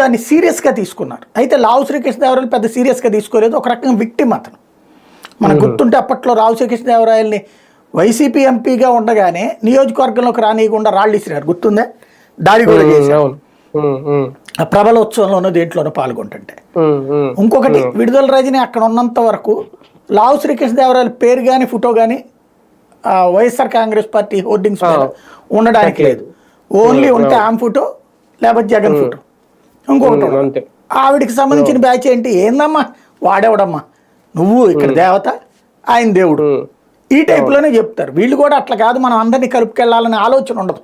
దాన్ని సీరియస్గా తీసుకున్నారు. అయితే లావు శ్రీకృష్ణదేవరాయలు పెద్ద సీరియస్గా తీసుకోలేదు. ఒక రకంగా విక్టిమ్ అతను. మనకు గుర్తుంటే అప్పట్లో రావు శ్రీకృష్ణదేవరాయల్ని వైసీపీ ఎంపీగా ఉండగానే నియోజకవర్గంలోకి రానియకుండా రాళ్ళు ఇసిరారు. గుర్తుందా? దాడి కూడా చేశారు. ఆ ప్రబలోత్సవంలోనో దేంట్లోనో పాల్గొంటుంటే. ఇంకొకటి విడుదల రజని అక్కడ ఉన్నంత వరకు లావు శ్రీకృష్ణదేవరాయల పేరు కానీ ఫోటో కానీ వైఎస్ఆర్ కాంగ్రెస్ పార్టీ హోర్డింగ్స్ ఉండడానికి లేదు. ఓన్లీ ఉంటే ఆమె ఫోటో లేకపోతే జగన్ ఫోటో. ఇంకొకటి. అంతే. ఆవిడికి సంబంధించిన బ్యాచ్ ఏంటి? ఏందమ్మా? వాడేవడమ్మా? నువ్వు ఇక్కడ దేవత ఆయన దేవుడు. ఈ టైప్లోనే చెప్తారు. వీళ్ళు కూడా అట్లా కాదు మనం అందరినీ కలుపుకెళ్ళాలనే ఆలోచన ఉండదు.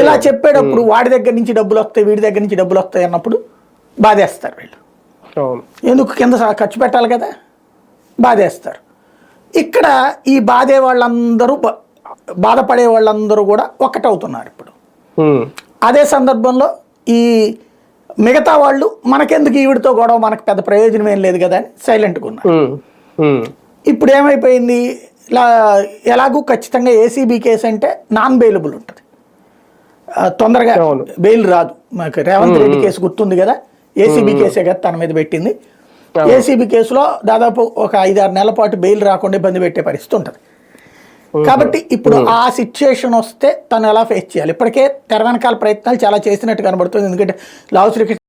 ఇలా చెప్పేటప్పుడు వాడి దగ్గర నుంచి డబ్బులు వస్తాయి వీడి దగ్గర నుంచి డబ్బులు వస్తాయి అన్నప్పుడు బాధేస్తారు వీళ్ళు. ఎందుకు? కింద ఖర్చు పెట్టాలి కదా. బాధేస్తారు. ఇక్కడ ఈ బాధే వాళ్ళందరూ బాధపడే వాళ్ళందరూ కూడా ఒకటవుతున్నారు ఇప్పుడు. అదే సందర్భంలో ఈ మిగతా వాళ్ళు మనకెందుకు ఈవిడితో గొడవ? మనకు పెద్ద ప్రయోజనం ఏం లేదు కదా అని సైలెంట్గా ఉన్నారు. ఇప్పుడు ఏమైపోయింది? ఇలా ఎలాగూ ఖచ్చితంగా ఏసీబీ కేసు అంటే నాన్ బెయిలబుల్ ఉంటుంది తొందరగా. బెయిల్ రాదు. మాకు రేవంత్ రెడ్డి కేసు గుర్తుంది కదా? ఏసీబీ కేసే కదా తన మీద పెట్టింది. ఏసీబీ కేసులో దాదాపు ఒక ఐదారు నెలల పాటు బెయిల్ రాకుండా ఇబ్బంది పెట్టే పరిస్థితి ఉంటుంది. కాబట్టి ఇప్పుడు ఆ సిచ్యుయేషన్ వస్తే తను ఎలా ఫేస్ చేయాలి? ఇప్పటికే తెర వెనకాల ప్రయత్నాలు చాలా చేసినట్టు కనబడుతుంది. ఎందుకంటే లావు శ్రీకృష్ణ